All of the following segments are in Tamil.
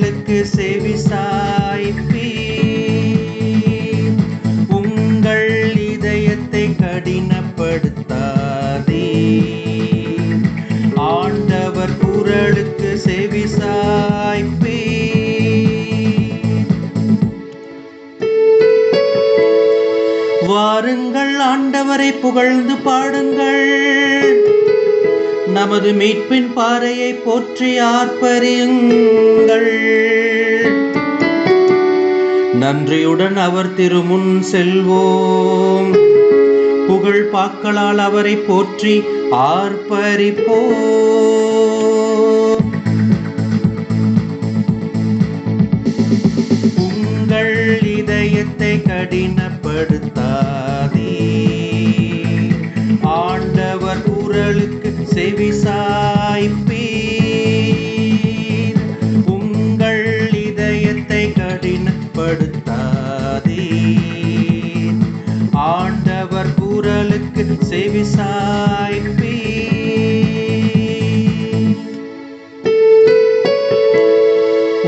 குரலுக்கு செவி சாய்ப்பீர். உங்கள் இதயத்தை கடினப்படுத்தாதீர். ஆண்டவர் குரலுக்கு செவி சாய்ப்பீர். வாருங்கள் ஆண்டவரை புகழ்ந்து பாடுங்கள். நமது மீட்பின் பாறையை போற்றி ஆர்ப்பரியுங்கள். நன்றியுடன் அவர் திருமுன் செல்வோம். புகழ் பாக்களால் அவரை போற்றி ஆர்ப்பரிப்போ உங்கள் இதயத்தை கடினப்படுத்தாதே. ஆண்டவர் குரலுக்கு செவி உங்கள் இதயத்தை கடினப்படுத்த குரலுக்கு செவி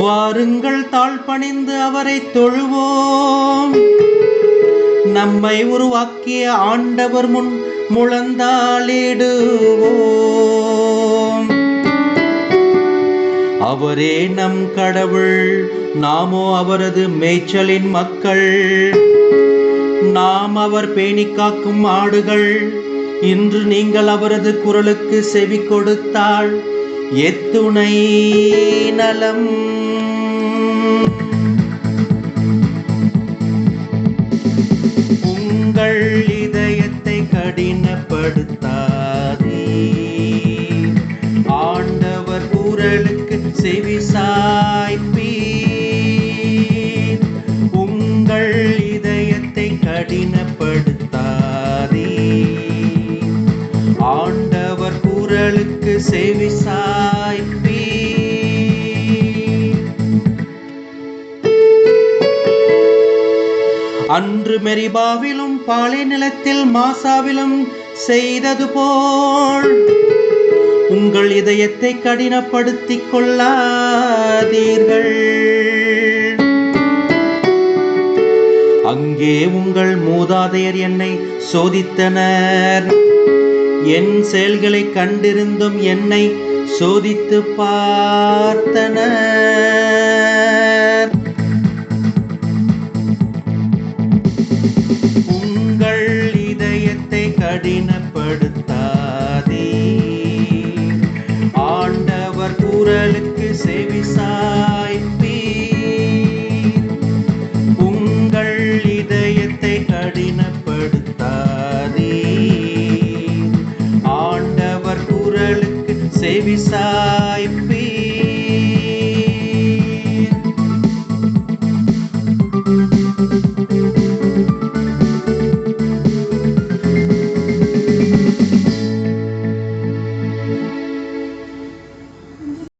வாருங்கள் தாழ் பணிந்து அவரை தொழுவோம். நம்மை உருவாக்கிய ஆண்டவர் முன் முழந்தாளிடுவோம். அவரே நம் கடவுள் நாமோ அவரது மேய்ச்சலின் மக்கள். நாம் அவர் பேணி காக்கும் ஆடுகள். இன்று நீங்கள் அவரது குரலுக்கு செவி கொடுத்தால் எத்துணை நலம். உங்கள் இதயத்தை கடினப்படுத்தாதே. ஆண்டவர் குரலுக்கு செவி சாய்ப்பி செவி சாய்ப்பீர். அன்று மெரிபாவிலும் பாலை நிலத்தில் மாசாவிலும் செய்தது போல் உங்கள் இதயத்தை கடினப்படுத்திக் கொள்ளாதீர்கள். அங்கே உங்கள் மூதாதையர் என்னை சோதித்தனர். என் செயல்களை கண்டிருந்தும் என்னை சோதித்து பார்த்தனர். உங்கள் இதயத்தை கடினப்படுத்தாதே. ஆண்டவர் குரலுக்கு செவி